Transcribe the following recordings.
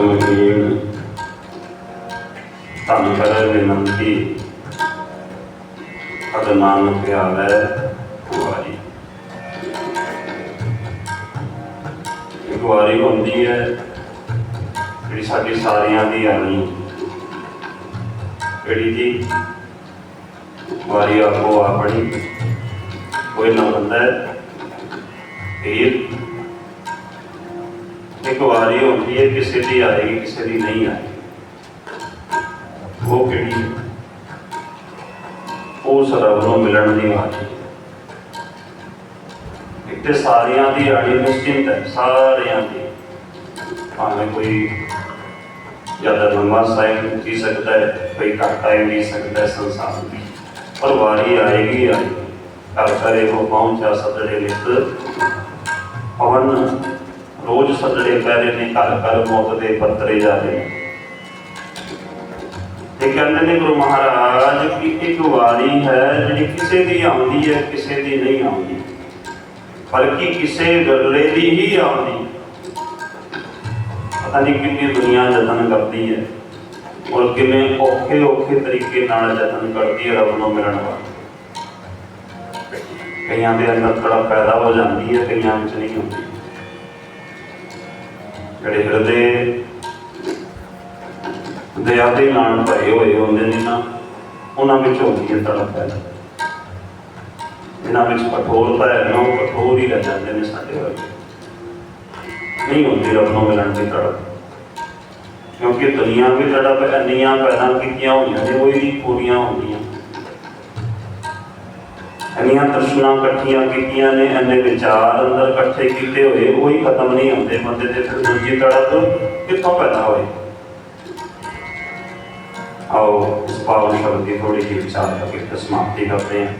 ਸਮਹੀਣ ਧੰਨ ਕਰੇ ਬੇਨੰਤੀ ਅਦ ਨਾਨਕ ਪਿਆਰੇ ਹੁੰਦੀ ਹੈ ਜਿਹੜੀ ਸਾਡੀ ਸਾਰਿਆਂ ਦੀ ਆਣੀ। ਕਿਹੜੀ ਜੀ ਵਾਰੀ ਆਪੋ ਆਪਣੀ ਕੋਈ ਨਾ ਬੰਦਾ ਇਹ ਇੱਕ ਵਾਰੀ ਹੁੰਦੀ ਹੈ, ਕਿਸੇ ਦੀ ਆਏਗੀ ਕਿਸੇ ਦੀ ਨਹੀਂ ਆਏਗੀ ਉਹ ਕਿਹੜੀ ਉਸ ਰੱਬ ਨੂੰ ਮਿਲਣ ਦੀ ਵਾਰੀ ਇੱਕ ਤੇ ਸਾਰਿਆਂ ਦੀ ਆਣੀ ਨਿਸ਼ਚਿੰਤ ਹੈ, ਸਾਰਿਆਂ ਦੀ। ਭਾਵੇਂ ਕੋਈ ਜ਼ਿਆਦਾ ਲੰਮਾ ਸਾਹਿਬ ਜੀ ਸਕਦਾ ਹੈ, ਕੋਈ ਘੱਟ ਟਾਈਮ ਵੀ ਸਕਦਾ ਸੰਸਾਰ ਵਿੱਚ। ਪਰ ਵਾਰੀ ਆਏਗੀ ਆਏਗੀ। ਘਰ ਘਰੇ ਉਹ ਪਹੁੰਚਾ ਸਤੜੇ ਲਿਤ ਪਵਨ ਰੋਜ਼ ਸਤੜੇ ਪੈਰੇ ਨੇ ਘਰ ਘਰ ਮੌਤ ਦੇ ਪੱਤਰੇ ਜਾਦੇ ਤੇ ਕਹਿੰਦੇ ਨੇ ਗੁਰੂ ਮਹਾਰਾਜ ਕਿ ਇੱਕ ਵਾਰੀ ਹੈ ਜਿਹੜੀ ਕਿਸੇ ਦੀ ਆਉਂਦੀ ਹੈ, ਕਿਸੇ ਦੀ ਨਹੀਂ ਆਉਂਦੀ। ਬਲਕਿ ਕਿਸੇ ਗੱਲੇ ਦੀ ਹੀ ਆਉਂਦੀ। ਪਤਾ ਨਹੀਂ ਕਿੰਨੀ ਦੁਨੀਆ ਯਤਨ ਕਰਦੀ ਹੈ ਔਰ ਕਿਵੇਂ ਔਖੇ ਔਖੇ ਤਰੀਕੇ ਨਾਲ ਯਤਨ ਕਰਦੀ ਹੈ ਰੱਬ ਨੂੰ ਮਿਲਣ ਵਾਸਤੇ। ਕਈਆਂ ਦੇ ਅੰਦਰ ਥੋੜਾ ਪੈਦਾ ਹੋ ਜਾਂਦੀ ਹੈ, ਕਈਆਂ ਵਿੱਚ ਨਹੀਂ ਹੁੰਦੀ। ਜਿਹੜੇ ਹਿਰਦੇ ਦਇਆ ਦੇ ਨਾਲ ਭਰੇ ਹੋਏ ਹੁੰਦੇ ਨੇ ਨਾ, ਉਹਨਾਂ ਵਿੱਚ ਹੁੰਦੀ ਹੈ ਤੜਪ। ਪੈਦਾ ਇਹਨਾਂ ਵਿੱਚ ਕਠੋਰਤਾ ਹੈ ਨਾ ਕਠੋਰ ਹੀ ਰਹਿ ਜਾਂਦੇ ਨੇ ਸਾਡੇ ਵਰਗੇ। ਨਹੀਂ ਹੁੰਦੀ ਰੱਬ ਨੂੰ ਮਿਲਣ ਦੀ ਤੜਪ। ਕਿਉਂਕਿ ਦੁਨੀਆ ਵੀ ਤੜਪ ਇੰਨੀਆਂ ਪੈਦਾ ਕੀਤੀਆਂ ਹੋਈਆਂ ਨੇ, ਉਹ ਹੀ ਪੂਰੀਆਂ ਹੁੰਦੀਆਂ ਇੰਨੀਆਂ ਤ੍ਰਿਸ਼ਨਾ ਇਕੱਠੀਆਂ ਕੀਤੀਆਂ ਨੇ ਇੰਨੇ ਵਿਚਾਰ ਅੰਦਰ ਇਕੱਠੇ ਕੀਤੇ ਹੋਏ, ਉਹ ਹੀ ਖਤਮ ਨਹੀਂ ਹੁੰਦੇ। ਬੰਦੇ ਦੇ ਫਿਰ ਦੂਜੀ ਤੜਪ ਕਿੱਥੋਂ ਪੈਦਾ ਹੋਏ? ਆਓ, ਇਸ ਪਾਵਨ ਸ਼ਬਦ ਦੀ ਥੋੜੀ ਜਿਹੀ ਵਿਚਾਰ ਕਰਕੇ ਸਮਾਪਤੀ ਕਰਦੇ ਹਾਂ।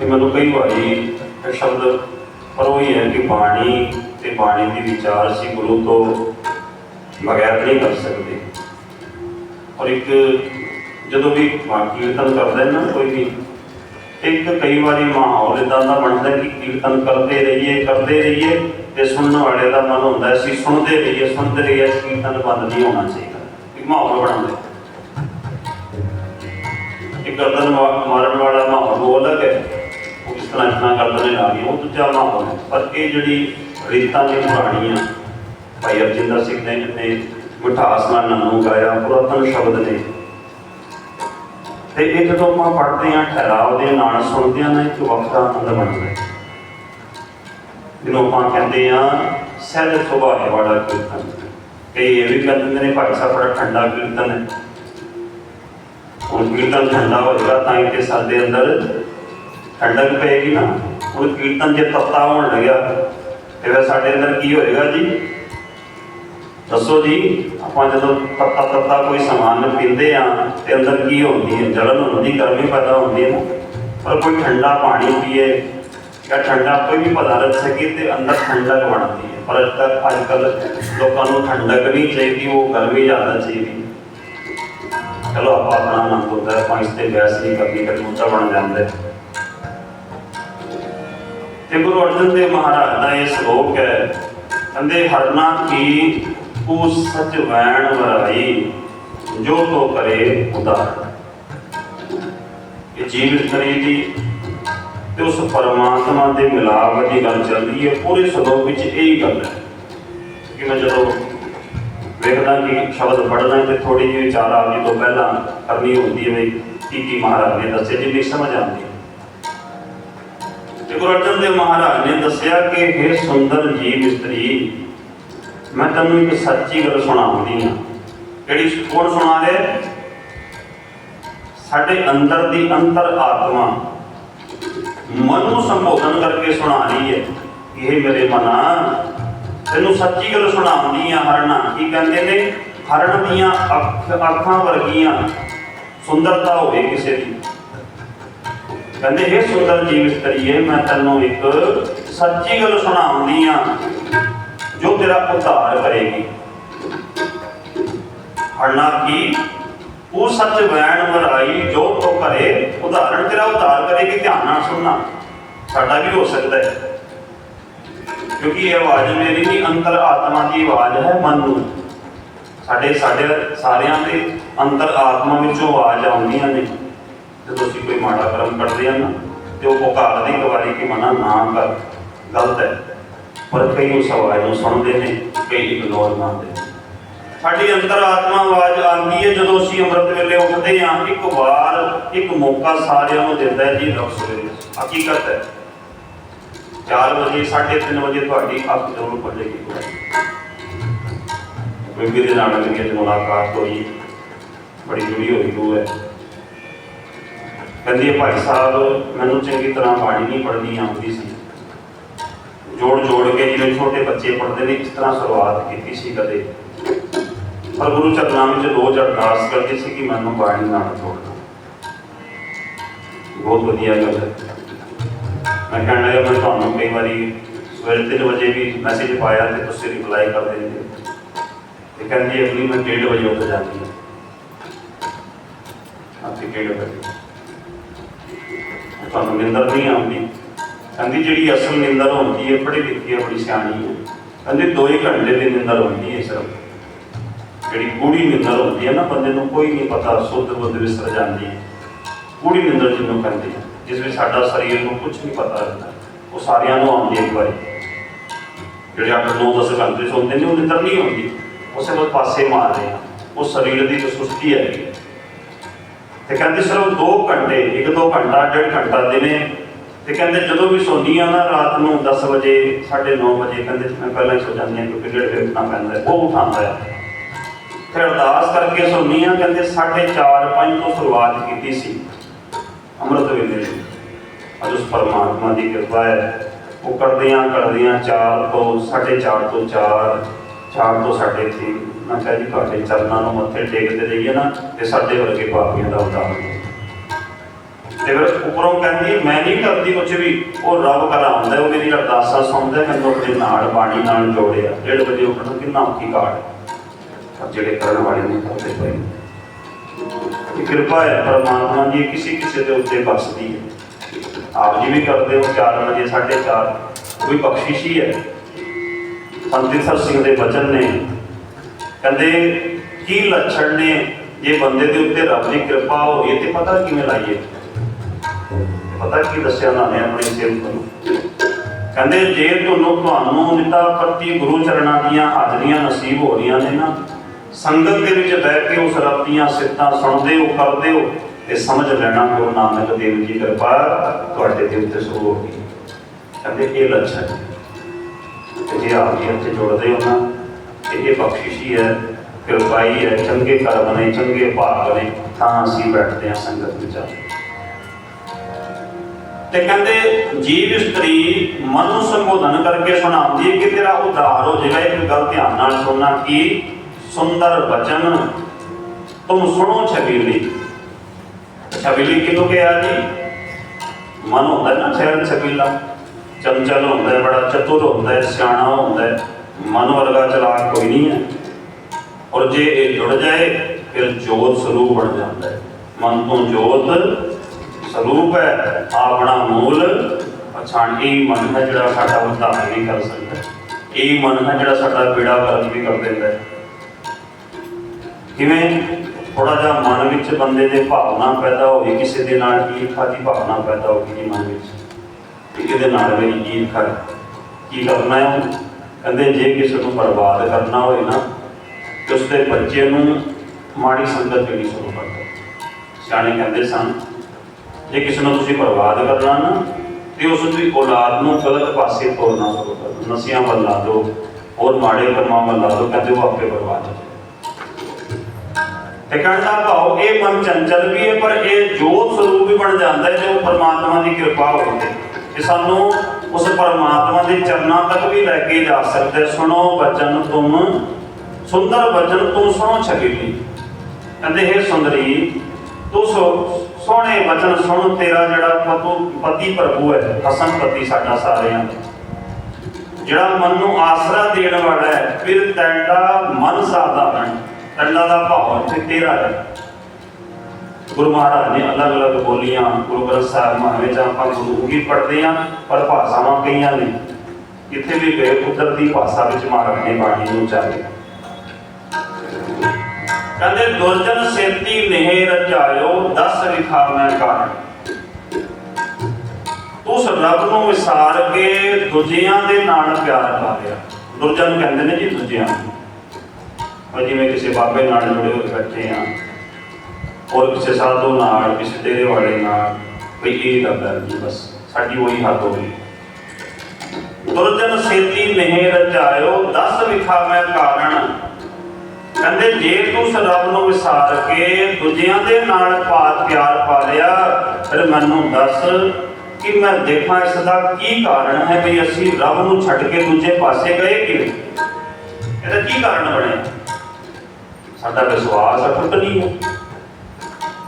ਇਹ ਮੈਨੂੰ ਕਈ ਵਾਰੀ ਸ਼ਬਦ ਪਰ ਉਹ ਹੀ ਹੈ ਕਿ ਬਾਣੀ ਤੇ ਬਾਣੀ ਦੀ ਵਿਚਾਰ ਸੀ ਗੁਰੂ ਤੋਂ ਬਗੈਰ ਨਹੀਂ ਕਰ ਸਕਦੇ। ਔਰ ਇੱਕ ਜਦੋਂ ਵੀ ਕੀਰਤਨ ਕਰਦੇ ਨਾ ਕੋਈ ਵੀ ਇੱਕ ਕਈ ਵਾਰੀ ਮਾਹੌਲ ਇਦਾਂ ਦਾ ਬਣਦਾ ਕਿ ਕੀਰਤਨ ਕਰਦੇ ਰਹੀਏ ਕਰਦੇ ਰਹੀਏ, ਤੇ ਸੁਣਨ ਵਾਲੇ ਦਾ ਮਨ ਹੁੰਦਾ ਸੀ ਸੁਣਦੇ ਰਹੀਏ ਸੁਣਦੇ ਰਹੀਏ, ਕੀਰਤਨ ਬੰਦ ਨਹੀਂ ਹੋਣਾ ਚਾਹੀਦਾ। ਇੱਕ ਮਾਹੌਲ ਬਣਾਉਂਦੇ। ਇੱਕ ਗਰਦਨ ਮਾਰਨ ਵਾਲਾ ਮਾਹੌਲ ਉਹ ਅਲੱਗ ਹੈ। ਉਹ ਕਿਸ ਤਰ੍ਹਾਂ ਇਤਨਾ ਗਰਦਨ ਲਾ ਗਈ ਉਹ ਦੂਜਾ ਮਾਹੌਲ ਹੈ। ਪਰ ਇਹ ਜਿਹੜੀ ਰੀਤਾਂ ਦੀ ਪੁਰਾਣੀਆਂ ਭਾਈ ਅਰਜਿੰਦਰ ਸਿੰਘ ਨੇ ਨੇ ਮਿਠਾਸ ਨਾਲ ਨਾਮ ਗਾਇਆ, ਪੁਰਾਤਨ ਸ਼ਬਦ ਨੇ ਤੇ ਇਹ ਜਦੋਂ ਆਪਾਂ ਪੜ੍ਹਦੇ ਹਾਂ, ਠਹਿਰਾਵ ਦੇ ਨਾਲ ਸੁਣਦੇ ਹਾਂ ਨਾ, ਇੱਕ ਵੱਖਰਾ ਆਨੰਦ ਬਣਦਾ ਹੈ। ਜਿਹਨੂੰ ਆਪਾਂ ਕਹਿੰਦੇ ਆ, ਸਹਿਜ ਸੁਭਾਅ ਵਾਲਾ ਕੀਰਤਨ। ਕਈ ਇਹ ਵੀ ਕਹਿੰਦੇ ਨੇ, ਭਾਈ ਸਾਹਿਬ, ਬੜਾ ਠੰਡਾ ਕੀਰਤਨ ਹੈ। ਹੁਣ ਕੀਰਤਨ ਠੰਡਾ ਹੋਏਗਾ ਤਾਂ ਕਿ ਸਾਡੇ ਅੰਦਰ ਠੰਡਕ ਪਏਗੀ ਨਾ। ਹੁਣ ਕੀਰਤਨ ਜੇ ਤੱਤਾ ਹੋਣ ਲੱਗਿਆ, ਤੇ ਫਿਰ ਸਾਡੇ ਅੰਦਰ ਕੀ ਹੋਏਗਾ ਜੀ? ਦੱਸੋ ਜੀ, ਆਪਾਂ ਜਦੋਂ ਤੱਤਾ ਤੱਤਾ ਕੋਈ ਸਮਾਨ ਪੀਂਦੇ ਆ ਤੇ ਅੰਦਰ ਕੀ ਹੁੰਦੀ ਹੈ? ਜਲਨ ਹੁੰਦੀ ਗਰਮੀ ਪੈਦਾ ਹੁੰਦੀ ਹੈ ਨਾ। ਪਰ ਕੋਈ ਠੰਡਾ ਪਾਣੀ ਪੀਏ ਜਾਂ ਠੰਡਾ ਕੋਈ ਵੀ ਪਦਾਰਥ ਸਕੇ ਤੇ ਅੰਦਰ ਠੰਡਕ ਬਣਦੀ ਹੈ। ਪਰ ਅੱਜ ਤੱਕ ਅੱਜ ਕੱਲ ਲੋਕਾਂ ਨੂੰ ਠੰਡਕ ਨਹੀਂ ਚਾਹੀਦੀ, ਉਹ ਗਰਮੀ ਜ਼ਿਆਦਾ ਚਾਹੀਦੀ ਚਲੋ, ਆਪਾਂ ਆਪਣਾ ਨਾਮ ਹੁੰਦਾ ਪੰਜ ਤੇ ਗੈਸ ਨਹੀਂ ਕਰਨੀ, ਫਿਰ ਬਣ ਜਾਂਦਾ ਹੈ। ਤੇ ਗੁਰੂ ਅਰਜਨ ਦੇਵ ਮਹਾਰਾਜ ਦਾ ਇਹ ਸ਼ਲੋਕ ਹੈ, ਕਹਿੰਦੇ, ਹਰਨਾ ਕੀ ਕੂ ਸਚ ਵੈਣ ਵਰਾਈ ਜੋ ਤੋ ਕਰੇ ਉਦਾਰ ਇਹ ਜੀਵ ਕਰੀ ਦੀ ਤੇ ਉਸ ਪਰਮਾਤਮਾ ਦੇ ਮਿਲਾਪ ਦੀ ਗੱਲ ਚੱਲਦੀ ਹੈ, ਪੂਰੇ ਸ਼ਲੋਕ ਵਿੱਚ ਇਹੀ ਗੱਲ ਹੈ। ਕਿ ਮੈਂ ਜਦੋਂ ਵੇਖਦਾ ਕਿ ਸ਼ਬਦ ਪੜ੍ਹਨਾ ਤੇ ਥੋੜੀ ਜਿਹੀ ਵਿਚਾਰ ਆਪ ਜੀ ਤੋਂ ਪਹਿਲਾਂ ਕਰਨੀ ਹੁੰਦੀ ਹੈ, ਵੀ ਕੀ ਕੀ ਮਹਾਰਾਜ ਨੇ ਦੱਸਿਆ ਜਿੰਨੀ ਸਮਝ ਆਉਂਦੀ ਤੇ ਗੁਰੂ ਅਰਜਨ ਦੇਵ ਮਹਾਰਾਜ ਨੇ ਦੱਸਿਆ ਕਿ ਇਹ ਸੁੰਦਰ ਜੀਵ ਇਸਤਰੀ ਮੈਂ ਤੈਨੂੰ ਇੱਕ ਸੱਚੀ ਗੱਲ ਸੁਣਾਉਂਦੀ ਹਾਂ। ਕਿਹੜੀ ਕੌਣ ਸੁਣਾ ਦੇ? ਸਾਡੇ ਅੰਦਰ ਦੀ ਅੰਤਰ ਆਤਮਾ ਮਨ ਨੂੰ ਸੰਬੋਧਨ ਕਰਕੇ ਸੁਣਾ ਰਹੀ ਹੈ। ਇਹ ਮੇਰੇ ਮਨਾ। ਤੈਨੂੰ ਸੱਚੀ ਗੱਲ ਸੁਣਾਉਂਦੀ ਆ ਹਰਨਾ। ਕੀ ਕਹਿੰਦੇ ਨੇ? ਹਰਣ ਦੀਆਂ ਅੱਖ ਅੱਖਾਂ ਵਰਗੀਆਂ ਸੁੰਦਰਤਾ ਹੋਵੇ ਕਿਸੇ ਦੀ। ਕਹਿੰਦੇ ਇਹ ਸੁੰਦਰ ਜੀਵ ਇਸਤਰੀਏ ਮੈਂ ਤੈਨੂੰ ਇੱਕ ਸੱਚੀ ਗੱਲ ਸੁਣਾਉਂਦੀ ਆ ਜੋ ਤੇਰਾ ਉਧਾਰ ਕਰੇਗੀ। ਹਰਣਾ ਉਹ ਸੱਚ ਵੈਣ ਵਰਾਈ ਜੋ ਤੋ ਕਰੇ, ਉਦਾਹਰਣ ਤੇਰਾ ਉਧਾਰ ਕਰੇਗੀ, ਧਿਆਨ ਨਾਲ ਸੁਣਨਾ। ਸਾਡਾ ਵੀ ਹੋ ਸਕਦਾ ਹੈ। ਕਿਉਂਕਿ ਇਹ ਆਵਾਜ਼ ਮੇਰੀ ਨਹੀਂ ਅੰਤਰ ਆਤਮਾ ਦੀ ਆਵਾਜ਼ ਹੈ, ਮਨ ਨੂੰ। ਸਾਡੇ ਸਾਡੇ ਸਾਰਿਆਂ ਦੇ ਅੰਤਰ ਆਤਮਾ ਵਿੱਚੋਂ ਆਵਾਜ਼ ਆਉਂਦੀਆਂ ਨੇ। ਜਦੋਂ ਅਸੀਂ ਕੋਈ ਮਾੜਾ ਕਰਮ ਕਰਦੇ ਹਾਂ ਨਾ, ਤੇ ਉਹ ਪੁਕਾਰ ਦੀ ਗਵਾਰੀ ਕਿ ਮਨਾ ਨਾ ਕਰ। ਗਲਤ ਹੈ। ਪਰ ਕਈ ਉਸ ਆਵਾਜ਼ ਨੂੰ ਸੁਣਦੇ ਨੇ, ਕਈ ਇਗਨੋਰ ਕਰਦੇ। ਨੇ ਸਾਡੀ ਅੰਦਰ ਆਤਮਾ ਆਵਾਜ਼ ਆਉਂਦੀ ਹੈ ਜਦੋਂ ਅਸੀਂ ਅੰਮ੍ਰਿਤ ਵੇਲੇ ਉੱਠਦੇ ਹਾਂ, ਇੱਕ ਵਾਰ, ਇੱਕ ਮੌਕਾ ਸਾਰਿਆਂ ਨੂੰ ਦਿੰਦਾ ਜੀ ਰੱਬ ਸਵੇਰੇ। ਹਕੀਕਤ ਹੈ। 4 ਵਜੇ 3:30 ਵਜੇ ਤੁਹਾਡੀ ਅੱਖ ਜ਼ਰੂਰ ਖੁੱਲੇਗੀ। ਬੀਬੀ ਦੇ ਨਾਲ ਮੇਰੀ ਅੱਜ ਮੁਲਾਕਾਤ ਹੋਈ। ਬੜੀ ਜੁੜੀ ਹੋਈ ਉਹ ਹੈ। ਕਹਿੰਦੀ ਭਾਈ ਸਾਹਿਬ, ਮੈਨੂੰ ਚੰਗੀ ਤਰ੍ਹਾਂ ਬਾਣੀ ਨਹੀਂ ਪੜ੍ਹਨੀ ਆਉਂਦੀ ਸੀ। ਜੋੜ ਜੋੜ ਕੇ ਜਿਵੇਂ ਛੋਟੇ ਬੱਚੇ ਪੜ੍ਹਦੇ ਨੇ, ਇਸ ਤਰ੍ਹਾਂ ਸ਼ੁਰੂਆਤ ਕੀਤੀ ਸੀ ਕਦੇ। ਪਰ ਗੁਰੂ ਚਰਨਾਂ ਵਿੱਚ ਰੋਜ਼ ਅਰਦਾਸ ਕਰਦੇ ਸੀ ਕਿ ਮੈਨੂੰ ਬਾਣੀ ਨਾਲ ਜੋੜਨਾ। ਬਹੁਤ ਵਧੀਆ ਗੱਲ ਹੈ। ਮੈਂ ਕਹਿਣ ਲੱਗਾ, ਮੈਂ ਤੁਹਾਨੂੰ ਕਈ ਵਾਰੀ ਸਵੇਰੇ ਤਿੰਨ ਵਜੇ ਵੀ ਮੈਸੇਜ ਪਾਇਆ ਤੇ ਤੁਸੀਂ ਰਿਪਲਾਈ ਕਰ ਦਿੰਦੇ। ਤੇ ਕਹਿੰਦੀ, ਅਗਲੀ, ਮੈਂ 1:30 ਵਜੇ ਉੱਠ ਜਾਂਦੀ ਹਾਂ। ਆਪੇ 1:30 ਵਜੇ? ਤੁਹਾਨੂੰ ਨਿੰਦਰ ਨਹੀਂ ਆਉਂਦੀ? ਕਹਿੰਦੀ ਜਿਹੜੀ ਅਸਲ ਨਿੰਦਰ ਹੁੰਦੀ ਹੈ, ਪੜ੍ਹੀ ਲਿਖੀ ਹੈ, ਬੜੀ ਸਿਆਣੀ ਹੈ। ਕਹਿੰਦੀ ਦੋ ਹੀ ਘੰਟੇ ਦੀ ਨਿੰਦਰ ਹੁੰਦੀ ਹੈ ਸਿਰਫ। ਜਿਹੜੀ ਗੂੜੀ ਨਿੰਦਰ ਹੁੰਦੀ ਹੈ ਨਾ, ਬੰਦੇ ਨੂੰ ਕੋਈ ਨਹੀਂ ਪਤਾ, ਸੁੱਧ ਬੁੱਧ ਵਿਸਰ ਜਾਂਦੀ ਹੈ। ਗੂੜੀ ਨਿੰਦਰ ਜਿਹਨੂੰ ਕਹਿੰਦੇ ਜਿਸ ਵਿੱਚ ਸਾਡਾ ਸਰੀਰ ਨੂੰ ਕੁਝ ਨਹੀਂ ਪਤਾ ਰਹਿੰਦਾ ਉਹ ਸਾਰਿਆਂ ਨੂੰ ਆਉਂਦੀ ਹੈ ਇੱਕ ਵਾਰੀ। ਜਿਹੜੇ ਆਪਾਂ 9-10 ਘੰਟੇ ਸੌਂਦੇ ਨੇ, ਉਹ ਨਿੰਦਰ ਨਹੀਂ ਹੁੰਦੀ। ਉਸੇ ਵਕਤ ਪਾਸੇ ਮਾਰ ਰਹੇ ਆ। ਉਹ ਸਰੀਰ ਦੀ ਤਾਂ ਸੁਸਤੀ ਹੈ। ਤੇ ਕਹਿੰਦੇ ਸਿਰਫ 2 ਘੰਟੇ 1-2 ਘੰਟਾ, ਡੇਢ ਘੰਟਾ ਦਿਨੇ ਤੇ ਕਹਿੰਦੇ ਜਦੋਂ ਵੀ ਸੌਂਦੀ ਆ ਨਾ ਰਾਤ ਨੂੰ 10 ਵਜੇ 9:30 ਵਜੇ, ਕਹਿੰਦੇ ਮੈਂ ਪਹਿਲਾਂ ਹੀ ਸੋ ਜਾਂਦੀ ਹਾਂ ਕਿਉਂਕਿ ਡੇਢ ਵਜੇ ਪੈਂਦਾ ਹੈ। ਉਹ ਉਠਾਉਂਦਾ ਹੈ। ਫਿਰ ਅਰਦਾਸ ਕਰਕੇ ਸੌਂਦੀ ਹਾਂ ਕਹਿੰਦੇ 4:30 5 ਤੋਂ ਸ਼ੁਰੂਆਤ ਕੀਤੀ ਸੀ ਅੰਮ੍ਰਿਤ ਵੇਲੇ ਦੀ। ਅੱਜ ਉਸ ਪਰਮਾਤਮਾ ਦੀ ਕਿਰਪਾ ਹੈ। ਉਹ ਕਰਦਿਆਂ ਕਰਦਿਆਂ 4 ਤੋਂ 4:30 ਤੋਂ 4 4 ਤੋਂ 3:30 ਮੈਂ ਕਿਹਾ ਜੀ ਤੁਹਾਡੇ ਚਰਨਾਂ ਨੂੰ ਮੱਥੇ ਟੇਕਦੇ ਰਹੀਏ ਨਾ, ਤੇ ਸਾਡੇ ਵਰਗੇ ਪਾਪੀਆਂ ਦਾ ਉਦਾਰ ਤੇ ਫਿਰ ਉਪਰੋਂ ਕਹਿੰਦੀ, ਮੈਂ ਨਹੀਂ ਕਰਦੀ ਕੁਝ ਵੀ। ਉਹ ਰੱਬ ਕਰਾਉਂਦਾ ਉਹ ਮੇਰੀ ਅਰਦਾਸਾਂ ਸੁਣਦਾ, ਮੈਨੂੰ ਆਪਣੇ ਨਾਲ, ਬਾਣੀ ਨਾਲ ਜੋੜਿਆ। ਡੇਢ ਵਜੇ ਉੱਠਣਾ ਕਿੰਨਾ ਔਖੀ ਕਾਟ ਜਿਹੜੇ ਕਰਨ ਵਾਲੇ ਨੇ ਕਰਦੇ ਪਏ ਇਹ ਕਿਰਪਾ ਹੈ, ਪਰਮਾਤਮਾ ਦੀ ਕਿਸੇ ਕਿਸੇ ਦੇ ਉੱਤੇ ਬਖਸ਼ਦੀ ਹੈ। ਆਪ ਜੀ ਵੀ ਕਰਦੇ ਹੋ 4 ਵਜੇ 4:30 ਕੋਈ ਬਖਸ਼ਿਸ਼ ਹੀ ਹੈ। ਸੰਤਿਸਰ ਸਿੰਘ ਦੇ ਬਚਨ ਨੇ ਕਹਿੰਦੇ, ਕੀ ਲੱਛਣ ਨੇ? ਜੇ ਬੰਦੇ ਦੇ ਉੱਤੇ ਰੱਬ ਦੀ ਕਿਰਪਾ ਹੋਵੇ ਤੇ ਪਤਾ ਕਿਵੇਂ ਲਾਈਏ? ਪਤਾ ਕੀ ਦੱਸਿਆ ਉਹਨਾਂ ਨੇ ਆਪਣੇ ਸੇਵਕ ਨੂੰ ਕਹਿੰਦੇ ਜੇ ਤੁਹਾਨੂੰ ਤੁਹਾਨੂੰ ਨਿਤਾ ਪ੍ਰਤੀ ਗੁਰੂ ਚਰਨਾਂ ਦੀਆਂ ਹਾਜ਼ਰੀਆਂ ਨਸੀਬ ਹੋ ਰਹੀਆਂ ਨੇ ਨਾ, ਸੰਗਤ ਦੇ ਵਿੱਚ ਬਹਿ ਕੇ ਉਸ ਰੱਬ ਦੀਆਂ ਸਿੱਤਾਂ ਸੁਣਦੇ ਹੋ, ਕਰਦੇ ਹੋ ਤੇ ਸਮਝ ਲੈਣਾ ਕਿ ਨਾਨਕ ਦੇਵ ਜੀ ਕਿਰਪਾ ਤੁਹਾਡੇ ਦੇ ਉੱਤੇ ਸ਼ੁਰੂ ਹੋ ਗਈ ਕਹਿੰਦੇ ਇਹ ਲੱਛਣ ਤੇ ਜੇ ਆਪ ਜੀ ਇੱਥੇ ਜੁੜਦੇ ਹੋ ਨਾ, ਤੇ ਇਹ ਬਖਸ਼ਿਸ਼ ਹੀ ਹੈ ਕਿਰਪਾਈ ਹੈ ਚੰਗੇ ਕਰਮ ਬਣੇ, ਚੰਗੇ ਭਾਗ ਬਣੇ, ਤਾਂ ਅਸੀਂ ਬੈਠਦੇ ਹਾਂ ਸੰਗਤ ਵਿੱਚ ਆ ਤੇ ਕਹਿੰਦੇ ਜੀਵ ਇਸਤਰੀ ਮਨ ਨੂੰ ਸੰਬੋਧਨ ਕਰਕੇ ਸੁਣਾਉਂਦੀ ਹੈ ਕਿ ਤੇਰਾ ਉਧਾਰ ਹੋ ਜਾਏਗਾ। ਇੱਕ ਗੱਲ ਧਿਆਨ ਨਾਲ ਸੁਣਨਾ ਕਿ ਸੁੰਦਰ ਬਚਨ ਤੁਮ ਸੁਣੋ ਛਬੀਲੀ। ਛਬੀਲੀ ਕਿਹਨੂੰ ਕਿਹਾ ਜੀ? ਮਨ ਹੁੰਦਾ ਨਾ ਛੇੜ ਛਬੀਲਾ। ਚੰਚਲ ਹੁੰਦਾ, ਬੜਾ ਚਤੁਰ ਹੁੰਦਾ, ਸਿਆਣਾ ਹੁੰਦਾ। ਮਨ ਵਰਗਾ ਚਲਾਕ ਕੋਈ ਨਹੀਂ ਹੈ। ਔਰ ਜੇ ਇਹ ਜੁੜ ਜਾਏ, ਫਿਰ ਜੋਤ ਸਰੂਪ ਬਣ ਜਾਂਦਾ ਹੈ। ਮਨ ਤੋਂ ਜੋਤ ਸਰੂਪ ਹੈ, ਆਪਣਾ ਮੂਲ। ਪਛਾਣ ਇਹ ਮਨ ਹੈ ਜਿਹੜਾ ਸਾਡਾ ਉਧਾਰ ਵੀ ਕਰ ਸਕਦਾ। ਇਹ ਮਨ ਹੈ ਜਿਹੜਾ ਸਾਡਾ ਬੇੜਾ ਗਰਕ ਵੀ ਕਰ ਦਿੰਦਾ ਹੈ। ਕਿਵੇਂ? ਥੋੜਾ ਜਿਹਾ ਮਨ ਵਿੱਚ ਬੰਦੇ ਦੇ ਭਾਵਨਾ ਪੈਦਾ ਹੋਵੇ, ਕਿਸੇ ਦੇ ਨਾਲ ਈਰਖਾ ਦੀ ਭਾਵਨਾ ਪੈਦਾ ਹੋਵੇ ਜੀ ਮਨ ਵਿੱਚ। ਕਿ ਇਹਦੇ ਨਾਲ ਮੇਰੀ ਈਰਖਾ ਕੀ ਕਰਨਾ ਹੈ? ਕਹਿੰਦੇ ਜੇ ਕਿਸੇ ਨੂੰ ਬਰਬਾਦ ਕਰਨਾ ਹੋਵੇ ਨਾ, ਤੇ ਉਸ ਬੱਚੇ ਨੂੰ ਮਾੜੀ ਸੰਗਤ ਜਿਹੜੀ ਸ਼ੁਰੂ ਕਰ ਦਿਓ ਸਿਆਣੇ ਕਹਿੰਦੇ ਸਨ ਜੇ ਕਿਸੇ ਨੂੰ ਤੁਸੀਂ ਬਰਬਾਦ ਕਰਨਾ ਨਾ, ਤੇ ਉਸ ਦੀ ਔਲਾਦ ਨੂੰ ਗਲਤ ਪਾਸੇ ਤੋਰਨਾ ਸ਼ੁਰੂ ਕਰ ਦਿਓ। ਨਸ਼ਿਆਂ ਵੱਲ ਲਾ ਦਿਓ ਹੋਰ ਮਾੜੇ ਕੰਮਾਂ ਵੱਲ ਲਾ ਦਿਓ ਕਹਿੰਦੇ ਉਹ ਆਪੇ ਬਰਬਾਦ ਹੋ ਤੇ ਕਹਿਣ ਦਾ ਇਹ ਮਨ ਚੰਚਲ ਵੀ ਹੈ, ਪਰ ਇਹ ਜੋਤ ਸਰੂਪ ਵੀ ਬਣ ਜਾਂਦਾ ਹੈ, ਜੋ ਪਰਮਾਤਮਾ ਦੀ ਕਿਰਪਾ ਹੋਵੇ। ਤੇ ਸਾਨੂੰ ਉਸ ਪਰਮਾਤਮਾ ਦੇ ਚਰਨਾਂ ਤੱਕ ਵੀ ਲੈ ਕੇ ਜਾ ਸਕਦੇ ਸੁਣੋ ਬਚਨ ਤੁਮ, ਸੁੰਦਰ ਬਚਨ ਤੂੰ ਸੁਣੋ ਛਕੀ ਕਹਿੰਦੇ, ਹੈ ਸੁੰਦਰੀ, ਤੂੰ ਸੋਹਣੇ ਬਚਨ ਸੁਣ, ਤੇਰਾ ਜਿਹੜਾ ਪਤੂ ਪਤੀ ਪ੍ਰਭੂ ਹੈ, ਹਸਨ ਪਤੀ ਸਾਡਾ ਸਾਰਿਆਂ ਦਾ। ਜਿਹੜਾ ਮਨ ਨੂੰ ਆਸਰਾ ਦੇਣ ਵਾਲਾ ਹੈ, ਫਿਰ ਤੈਂਡਾ ਮਨ ਸਾਧਾਰਨ ਤੈਂਡਾ ਦਾ ਭਾਵ ਇੱਥੇ ਤੇਰਾ ਹੈ। ਗੁਰੂ ਮਹਾਰਾਜ ਨੇ ਅਲੱਗ-ਅਲੱਗ ਬੋਲੀਆਂ, ਗੁਰੂ ਗ੍ਰੰਥ ਸਾਹਿਬ ਮਹਾਵੇਂ ਆਪਾਂ ਗੁਰੂ ਵੀ ਪੜ੍ਹਦੇ ਆ ਪਰ ਭਾਸ਼ਾਵਾਂ ਕਈਆਂ ਨੇ। ਜਿੱਥੇ ਵੀ ਗਏ ਕੁਦਰਤੀ ਭਾਸ਼ਾ ਵਿੱਚ ਮਹਾਰਾਜ ਨੇ ਬਾਣੀ ਨੂੰ ਉਚਾਰਿਆ ਕਹਿੰਦੇ, ਦੁਰਜਨ ਸੇਤੀ ਨਿਹ ਰਚਾਇਓ ਦਸ ਵਿਖਾ ਕਾਰਨ ਉਸ ਰੱਬ ਨੂੰ ਵਿਸਾਰ ਕੇ ਦੂਜਿਆਂ ਦੇ ਨਾਲ ਪਿਆਰ ਕਰ ਲਿਆ। ਦੁਰਜਨ ਕਹਿੰਦੇ ਨੇ ਜੀ ਦੂਜਿਆਂ ਨੂੰ ਜਿਵੇਂ ਕਿਸੇ ਬਾਬੇ ਨਾਲ ਜੁੜੇ ਹੋਏ ਬੈਠੇ ਆ ਔਰ ਕਿਸੇ ਸਾਧੂ ਨਾਲ, ਕਿਸੇ ਤੇਰੇ ਵਾਲੇ ਨਾਲ ਵੀ ਇਹ ਲੱਗਦਾ ਜੀ ਬਸ ਸਾਡੀ ਉਹੀ ਹੱਦ ਹੋ ਗਈ। ਦੁਰਜਨ ਸੇਤੀ ਨਹੀਂ ਰਚਾਇਓ ਦਸ ਵਿਖਾ ਮੈਂ ਕਾਰਨ ਕਹਿੰਦੇ ਜੇ ਤੂੰ ਉਸ ਨੂੰ ਵਿਸਾਰ ਕੇ ਦੂਜਿਆਂ ਦੇ ਨਾਲ ਪਾਤ ਪਿਆਰ ਪਾ ਲਿਆ, ਫਿਰ ਮੈਨੂੰ ਦੱਸ ਕਿ ਮੈਂ ਦੇਖਾਂ ਇਸ ਦਾ ਕੀ ਕਾਰਨ ਹੈ ਵੀ ਅਸੀਂ ਰੱਬ ਨੂੰ ਛੱਡ ਕੇ ਦੂਜੇ ਪਾਸੇ ਗਏ ਕਿਵੇਂ? ਇਹਦਾ ਕੀ ਕਾਰਨ ਬਣਿਆ ਸਾਡਾ ਵਿਸ਼ਵਾਸ ਅਟੁੱਟ ਨਹੀਂ ਹੈ।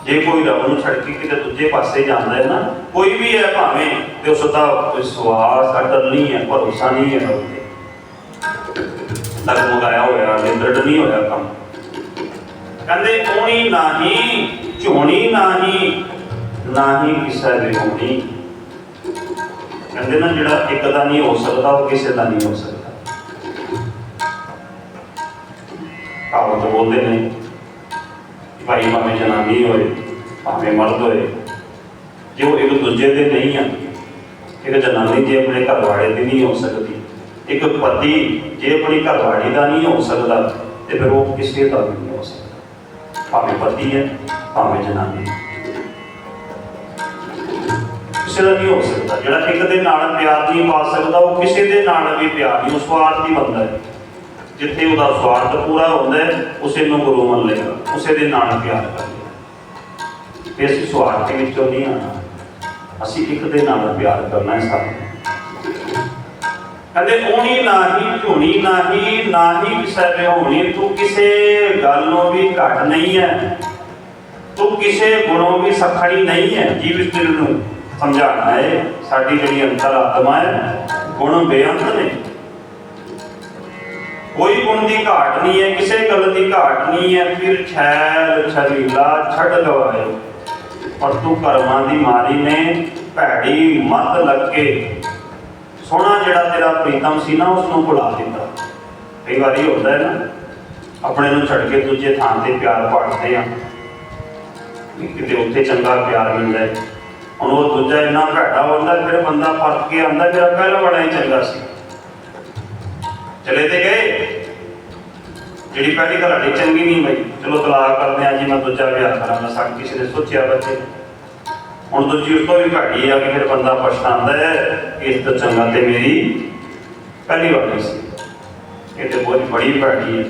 ਜੇ ਕੋਈ ਰੱਬ ਨੂੰ ਛੱਡ ਕੇ ਕਿਤੇ ਦੂਜੇ ਪਾਸੇ ਜਾਂਦਾ ਹੈ ਨਾ, ਕੋਈ ਵੀ ਹੈ ਭਾਵੇਂ ਤੇ ਉਸ ਦਾ ਵਿਸ਼ਵਾਸ ਅਟਲ ਨਹੀਂ ਹੈ, ਭਰੋਸਾ ਨਹੀਂ ਹੈ ਰੱਬ ਤੱਕ ਹੋਇਆ ਤੇ ਨਹੀਂ ਹੋਇਆ ਕੰਮ। ਕਹਿੰਦੇ ਓਣੀ ਨਹੀਂ, ਝੋਣੀ ਨਹੀਂ ਨਹੀਂ ਕਿਸੇ ਦੇ ਹੋਣੀ। ਕਹਿੰਦੇ ਨਾ, ਜਿਹੜਾ ਇੱਕ ਦਾ ਨਹੀਂ ਹੋ ਸਕਦਾ, ਉਹ ਕਿਸੇ ਦਾ ਨਹੀਂ ਹੋ ਸਕਦਾ। ਕਹਾਵਤ ਬੋਲਦੇ ਨੇ ਭਾਈ ਭਾਵੇਂ ਜਨਾਨੀ ਹੋਏ, ਭਾਵੇਂ ਮਰਦ ਹੋਏ, ਜੇ ਉਹ ਇੱਕ ਦੂਜੇ ਦੇ ਨਹੀਂ ਆ, ਇੱਕ ਜਨਾਨੀ ਜੇ ਆਪਣੇ ਘਰ ਵਾਲੇ ਦੀ ਨਹੀਂ ਹੋ ਸਕਦੀ ਇੱਕ ਪਤੀ ਜੇ ਆਪਣੀ ਘਰਵਾਲੀ ਦਾ ਨਹੀਂ ਹੋ ਸਕਦਾ, ਤੇ ਫਿਰ ਉਹ ਕਿਸੇ ਦਾ ਵੀ ਨਹੀਂ ਹੋ ਸਕਦਾ। ਭਾਵੇਂ ਪਤੀ ਹੈ, ਭਾਵੇਂ ਜਨਾਨੀ ਕਿਸੇ ਦਾ ਨਹੀਂ ਹੋ ਸਕਦਾ। ਜਿਹੜਾ ਇੱਕ ਦੇ ਨਾਲ ਪਿਆਰ ਨਹੀਂ ਪਾ ਸਕਦਾ, ਉਹ ਕਿਸੇ ਦੇ ਨਾਲ ਵੀ ਪਿਆਰ ਨਹੀਂ, ਉਹ ਹੀ ਬੰਦਾ ਹੈ। ਜਿੱਥੇ ਉਹਦਾ ਸਵਾਰਥ ਪੂਰਾ ਹੁੰਦਾ ਹੈ, ਉਸੇ ਨੂੰ ਗੁਰੂ ਮੰਨ ਲੇਗਾ ਉਸੇ ਦੇ ਨਾਲ ਪਿਆਰ ਕਰੇਗਾ ਤੇ ਅਸੀਂ ਸਵਾਰਥ ਵਿੱਚੋਂ ਨਹੀਂ ਆਣਾ ਅਸੀਂ ਇੱਕ ਦੇ ਨਾਲ ਪਿਆਰ ਕਰਨਾ ਹੈ ਸਾਨੂੰ ਕਹਿੰਦੇ ਓਣੀ ਨਾਹੀ ਝੋਣੀ ਨਾਹੀ ਨਾਹੀ ਕਿਸੇ ਹੋਣੀ, ਤੂੰ ਕਿਸੇ ਗੱਲ ਨੂੰ ਵੀ ਘਟ ਨਹੀਂ ਹੈ। ਤੂੰ ਕਿਸੇ ਗੁਣੋਂ ਵੀ ਸਖੜੀ ਨਹੀਂ ਹੈ ਜੀਵ ਇਸਤਰੀ ਨੂੰ ਸਮਝਾਉਣਾ ਹੈ। ਸਾਡੀ ਜਿਹੜੀ ਅੰਤਰ ਆਤਮਾ ਹੈ, ਗੁਣ ਬੇਅੰਤ ਨੇ। ਕੋਈ ਗੁਣ ਦੀ ਘਾਟ ਨਹੀਂ ਹੈ, ਕਿਸੇ ਗੱਲ ਦੀ ਘਾਟ ਨਹੀਂ ਹੈ, ਫਿਰ ਛੈਲ, ਛਲੀਲਾ ਛੱਡ ਗਵਾਇਓ ਪਰ ਤੂੰ ਕਰਮਾਂ ਦੀ ਮਾਰੀ ਨੇ, ਭੈੜੀ ਮਤ ਲੱਗੇ ਸੋਹਣਾ ਜਿਹੜਾ ਤੇਰਾ ਪ੍ਰੀਤਮ ਸੀ ਨਾ ਉਸ ਨੂੰ ਭੁਲਾ ਦਿੱਤਾ। ਕਈ ਵਾਰੀ ਹੁੰਦਾ ਹੈ ਨਾ, ਆਪਣੇ ਨੂੰ ਛੱਡ ਕੇ ਦੂਜੇ ਥਾਂ ਤੇ ਪਿਆਰ ਪਾੜਦੇ ਆ। ਕਿਤੇ ਉੱਥੇ ਚੰਗਾ ਪਿਆਰ ਮਿਲਦਾ ਹੈ। ਹੁਣ ਉਹ ਦੂਜਾ ਇੰਨਾ ਭੈੜਾ ਹੁੰਦਾ, ਫਿਰ ਬੰਦਾ ਫ਼ਰਕ ਕੇ ਆਂਦਾ ਮੇਰਾ ਪਹਿਲਾ ਬੜਾ ਹੀ ਚੰਗਾ ਸੀ। ਚਲੇ ਤੇ ਗਏ। ਜਿਹੜੀ ਪਹਿਲੀ ਘਰਾੜੀ ਚੰਗੀ ਨਹੀਂ ਬਈ। ਚਲੋ ਤਲਾਕ ਕਰਦੇ ਆ ਜੀ, ਮੈਂ ਦੂਜਾ ਵਿਆਹ ਕਰਾਂਗਾ ਸਾਡੀ ਕਿਸੇ ਨੇ ਸੋਚਿਆ ਬੱਚੇ। ਹੁਣ ਦੂਜੀ ਉਸ ਤੋਂ ਵੀ ਘਾਟੀ ਆ ਕਿ ਫਿਰ ਬੰਦਾ ਪਛਤਾਉਂਦਾ ਹੈ ਇਸ ਤੋਂ ਚੰਗਾ ਤੇ ਮੇਰੀ ਪਹਿਲੀ ਵਾਰੀ ਸੀ। ਇਹ ਤੇ ਬਹੁਤ ਬੜੀ ਭੈੜੀ ਹੈ।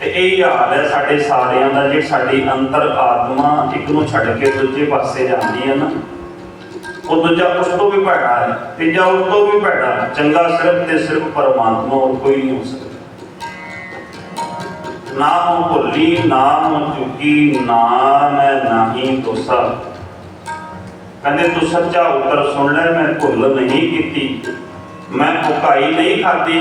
ਤੇ ਇਹ ਹਾਲ ਹੈ ਸਾਡੇ ਸਾਰਿਆਂ ਦਾ ਜੇ ਸਾਡੀ ਅੰਤਰ ਆਤਮਾ ਇੱਕ ਨੂੰ ਛੱਡ ਕੇ ਦੂਜੇ ਪਾਸੇ ਜਾਂਦੀ ਹੈ ਨਾ, ਉਹ ਦੂਜਾ ਉਸ ਤੋਂ ਵੀ ਭੈੜਾ ਹੈ, ਤੀਜਾ ਉਸ ਤੋਂ ਵੀ ਭੈੜਾ ਚੰਗਾ ਸਿਰਫ ਤੇ ਸਿਰਫ ਪਰਮਾਤਮਾ ਹੋਰ ਕੋਈ ਨਹੀਂ ਹੋ ਸਕਦਾ। ਨਾ ਹੂੰ ਭੁੱਲੀ, ਨਾ ਚੁੱਕੀ ਨਾ ਮੈਂ ਨਹੀਂ ਦੋਸਾ ਕਹਿੰਦੇ, ਤੂੰ ਸੱਚਾ ਉੱਤਰ ਸੁਣ ਲੈ, ਮੈਂ ਭੁੱਲ ਨਹੀਂ ਕੀਤੀ। ਮੈਂ ਭੁਕਾਈ ਨਹੀਂ ਖਾਦੀ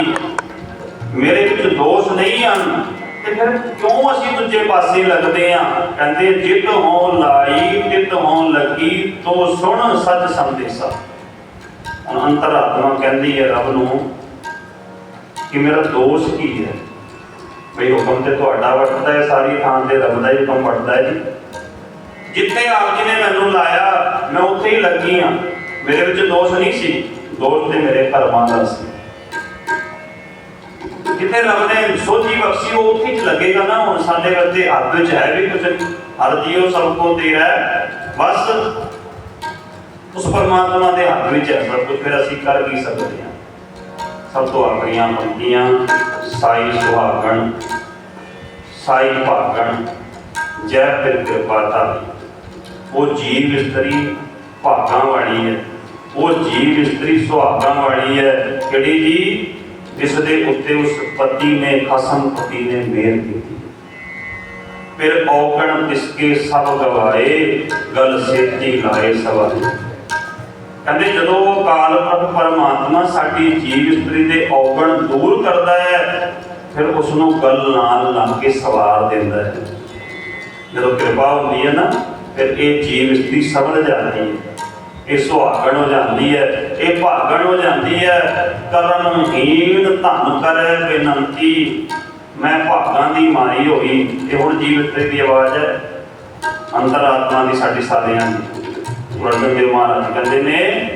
ਮੇਰੇ ਵਿੱਚ ਦੋਸ਼ ਨਹੀਂ ਹਨ। ਤੇ ਫਿਰ ਕਿਉਂ ਅਸੀਂ ਦੂਜੇ ਪਾਸੇ ਲੱਗਦੇ ਆ? ਕਹਿੰਦੇ, ਜਿਤ ਹੋ ਲਾਈ ਤਿਤ ਹੋ ਲੱਗੀ, ਤੋ ਸੁਣ, ਸੱਚ ਸੰਦੇਸ਼ਾ ਹੁਣ ਅੰਤਰਾਤਮਾ ਕਹਿੰਦੀ ਹੈ ਰੱਬ ਨੂੰ ਕਿ ਮੇਰਾ ਦੋਸ਼ ਕੀ ਹੈ? ਬਈ ਹੁਕਮ ਤੇ ਤੁਹਾਡਾ ਵਰਤਦਾ ਹੈ, ਸਾਰੀ ਥਾਂ ਤੇ ਰੱਬ ਦਾ ਹੀ ਹੁਕਮ ਵਰਤਦਾ ਹੈ ਜੀ। ਜਿੱਥੇ ਆਪ ਜੀ ਨੇ ਮੈਨੂੰ ਲਾਇਆ, ਮੈਂ ਉੱਥੇ ਹੀ ਲੱਗੀ ਆ ਮੇਰੇ ਵਿੱਚ ਦੋਸ਼ ਨਹੀਂ ਸੀ। ਦੋਸ਼ ਤੇ ਮੇਰੇ ਕਰਮਾਂ ਦਾ ਸੀ। ਜਿੱਥੇ ਰੱਬ ਨੇ ਸੋਝੀ ਬਖਸ਼ੀ, ਉਹ ਉੱਥੇ ਹੀ ਲੱਗੇਗਾ ਨਾ। ਹੁਣ ਸਾਡੇ ਵਰਤੇ ਹੱਥ ਵਿੱਚ ਹੈ ਵੀ ਕੁਝ ਹਰ ਜੀਉ ਸਭ ਕੋ ਤੇਰਾ ਬਸ ਉਸ ਪਰਮਾਤਮਾ ਦੇ ਹੱਥ ਵਿੱਚ ਹੈ। ਸਭ ਕੁਝ ਫਿਰ ਅਸੀਂ ਕਰ ਕੀ ਸਕਦੇ ਹਾਂ? ਸਭ ਤੋਂ ਆਖਰੀਆਂ ਪੰਕਤੀਆਂ ਸਾਈ ਸੁਹਾਗਣ, ਸਾਈ ਭਾਗਣ। ਜੈ ਫਿਰ ਕਿਰਪਾ ਧਾਰੀ। ਉਹ ਜੀਵ ਇਸਤਰੀ ਭਾਗਾਂ ਵਾਲੀ ਹੈ। ਉਹ ਜੀਵ ਇਸਤਰੀ ਸੁਹਾਗਾਂ ਵਾਲੀ ਹੈ। ਕਿਹੜੀ ਜੀ? ਜਿਸ ਦੇ ਉੱਤੇ ਉਸ ਪਤੀ ਨੇ ਖਸਮ ਪਤੀ ਨੇ ਮਿਹਰ ਕੀਤੀ। ਫਿਰ ਔਗਣ ਤਿਸਕੇ ਸਭ ਗਵਾਏ, ਗਲ ਸੇਤੀ ਲਾਏ ਸਵਾਰੇ ਕਹਿੰਦੇ ਜਦੋਂ ਉਹ ਕਾਲ ਪਰਮਾਤਮਾ ਸਾਡੀ ਜੀਵ ਇਸਤਰੀ ਦੇ ਔਗਣ ਦੂਰ ਕਰਦਾ ਹੈ, ਫਿਰ ਉਸ ਨੂੰ ਗਲ ਨਾਲ ਲਾ ਕੇ ਸਵਾਰ ਦਿੰਦਾ ਹੈ। ਜਦੋਂ ਕਿਰਪਾ ਹੁੰਦੀ ਹੈ ਨਾ ਫਿਰ ਇਹ ਜੀਵ ਇਸਤਰੀ ਸਬਲ ਜਾਂਦੀ ਹੈ। ਇਹ ਸੁਹਾਗਣ ਹੋ ਜਾਂਦੀ ਹੈ, ਇਹ ਭਾਗਣ ਹੋ ਜਾਂਦੀ ਹੈ। ਕਰਨ ਧਨ ਕਰੇ ਬੇਨੰਤੀ। ਮੈਂ ਭਾਗਾਂ ਦੀ ਮਾਰੀ ਹੋਈ ਇਹ ਹੁਣ ਜੀਵਤ ਦੀ ਆਵਾਜ਼ ਹੈ। ਅੰਤਰਾਤਮਾ ਦੀ ਸਾਡੀ ਸਾਰਿਆਂ ਦੀ। ਗੁਰੂ ਦੇਵ ਮਹਾਰਾਜ ਕਹਿੰਦੇ ਨੇ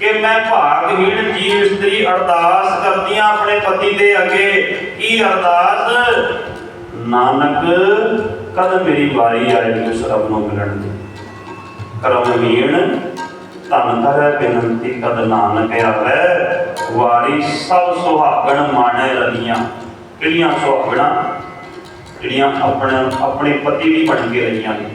ਕਿ ਮੈਂ ਭਾਗਹੀਣ ਜੀਵ ਇਸਤਰੀ ਅਰਦਾਸ ਕਰਦੀ ਕਰਦੀਆਂ ਆਪਣੇ ਪਤੀ ਦੇ ਅੱਗੇ। ਕੀ ਅਰਦਾਸ? ਨਾਨਕ ਕਦ ਮੇਰੀ ਵਾਰੀ ਆਏਗੀ ਉਸ ਰੱਬ ਨੂੰ ਮਿਲਣ ਦੀ? ਕਰਮਹੀਣ ਧਨ ਕਰੇ ਬੇਨੰਤੀ ਕਦ ਨਾਨਕ ਆਵੇ? ਵਾਰੀ ਸਭ ਸੁਹਾਗਣ ਮਾਣੇ ਰਹੀਆਂ ਕਿਹੜੀਆਂ ਸੁਹਾਗਣਾ? ਜਿਹੜੀਆਂ ਆਪਣੇ ਆਪਣੇ ਪਤੀ ਵੀ ਬਣ ਕੇ ਰਹੀਆਂ ਨੇ।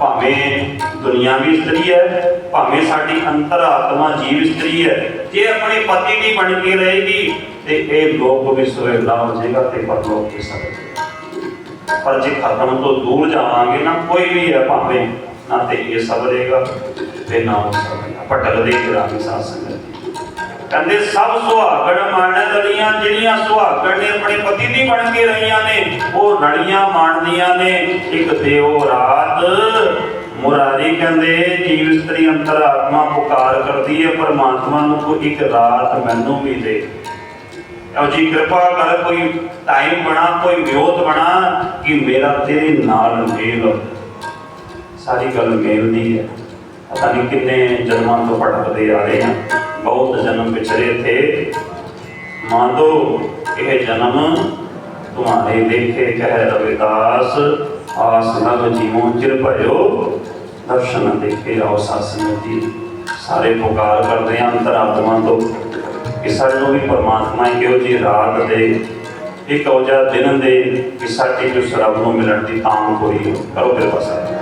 ਭਾਵੇਂ ਦੁਨਿਆਵੀ ਇਸਤਰੀ ਹੈ, ਭਾਵੇਂ ਸਾਡੀ ਅੰਤਰਾਤਮਾ ਜੀਵ ਇਸਤਰੀ ਹੈ, ਜੇ ਆਪਣੇ ਪਤੀ ਦੀ ਬਣ ਕੇ ਰਹੇਗੀ, ਤੇ ਇਹ ਲੋਕ ਵੀ ਸੁਹੇਲਾ ਹੋ ਜਾਏਗਾ ਤੇ ਪਰਲੋਕ ਵੀ ਸਵੇਲਾ ਪਰ ਜੇ ਖਤਮ ਤੋਂ ਦੂਰ ਜਾਵਾਂਗੇ ਨਾ, ਕੋਈ ਵੀ ਹੈ ਭਾਵੇਂ ਨਾ ਤੇ ਇਹ ਸਬਰੇਗਾ ਤੇ ਨਾ ਉਹ ਸਬਰੇਗਾ ਭਟਕਦੇ ਸਾਧ ਸੰਗਤ ਕਹਿੰਦੇ, ਸਭ ਸੁਹਾਗਣ ਮਾਣਨ ਰਲੀਆਂ ਜਿਹੜੀਆਂ ਸੁਹਾਗਣ ਨੇ, ਆਪਣੇ ਪਤੀ ਦੀ ਬਣ ਕੇ ਰਹੀਆਂ ਨੇ, ਉਹ ਰੜੀਆਂ ਮਾਣਦੀਆਂ ਨੇ। ਇੱਕ ਦਿਓ ਰਾਤ, ਮੁਰਾਰੀ ਕਹਿੰਦੇ, ਜੀਵ ਇਸਤਰੀ ਅੰਤਰਾਤਮਾ ਪੁਕਾਰ ਕਰਦੀ ਹੈ ਪਰਮਾਤਮਾ ਨੂੰ ਕੋਈ ਇੱਕ ਰਾਤ ਮੈਨੂੰ ਵੀ ਦੇ। ਜੀ ਕਿਰਪਾ ਕਰ ਕੋਈ ਟਾਈਮ ਬਣਾ, ਕੋਈ ਵਿਉਤ ਬਣਾ ਕਿ ਮੇਰਾ ਤੇਰੇ ਨਾਲ ਮੇਲ ਸਾਰੀ ਗੱਲ ਮੇਲ ਦੀ ਹੈ। ਪਤਾ ਨਹੀਂ ਕਿੰਨੇ ਜਨਮਾਂ ਤੋਂ ਭਟਕਦੇ ਆ ਰਹੇ ਹਾਂ ਬਹੁਤ ਜਨਮ ਵਿਚਰੇ ਥੇ। ਮਾਂਦੋ ਇਹ ਜਨਮ ਤੁਹਾਰੇ ਦੇਖੇ ਕਹਿ ਰਵਿਦਾਸ, ਆਸ ਲਗ ਜੀਵੋ ਚਿਰ ਭਇਓ ਦਰਸ਼ਨ ਦੇਖੇ ਆਓ ਸਾਸਨ ਜੀ ਸਾਰੇ ਪੁਕਾਰ ਕਰਦੇ ਆ ਅੰਤਰਾਤਮਾ ਤੋਂ। ਕਿ ਸਾਨੂੰ ਵੀ ਪਰਮਾਤਮਾ ਇਹੋ ਜੀ ਰਾਤ ਦੇ ਇੱਕ ਔਜਾ ਦਿਨ ਦੇ ਕਿ ਸਾਡੀ ਜੋ ਸਰਬ ਨੂੰ ਮਿਲਣ ਦੀ ਤਾਂਗ ਹੋਈ ਕਰੋ ਕਿਰਪਾ ਸਾਹਿਬ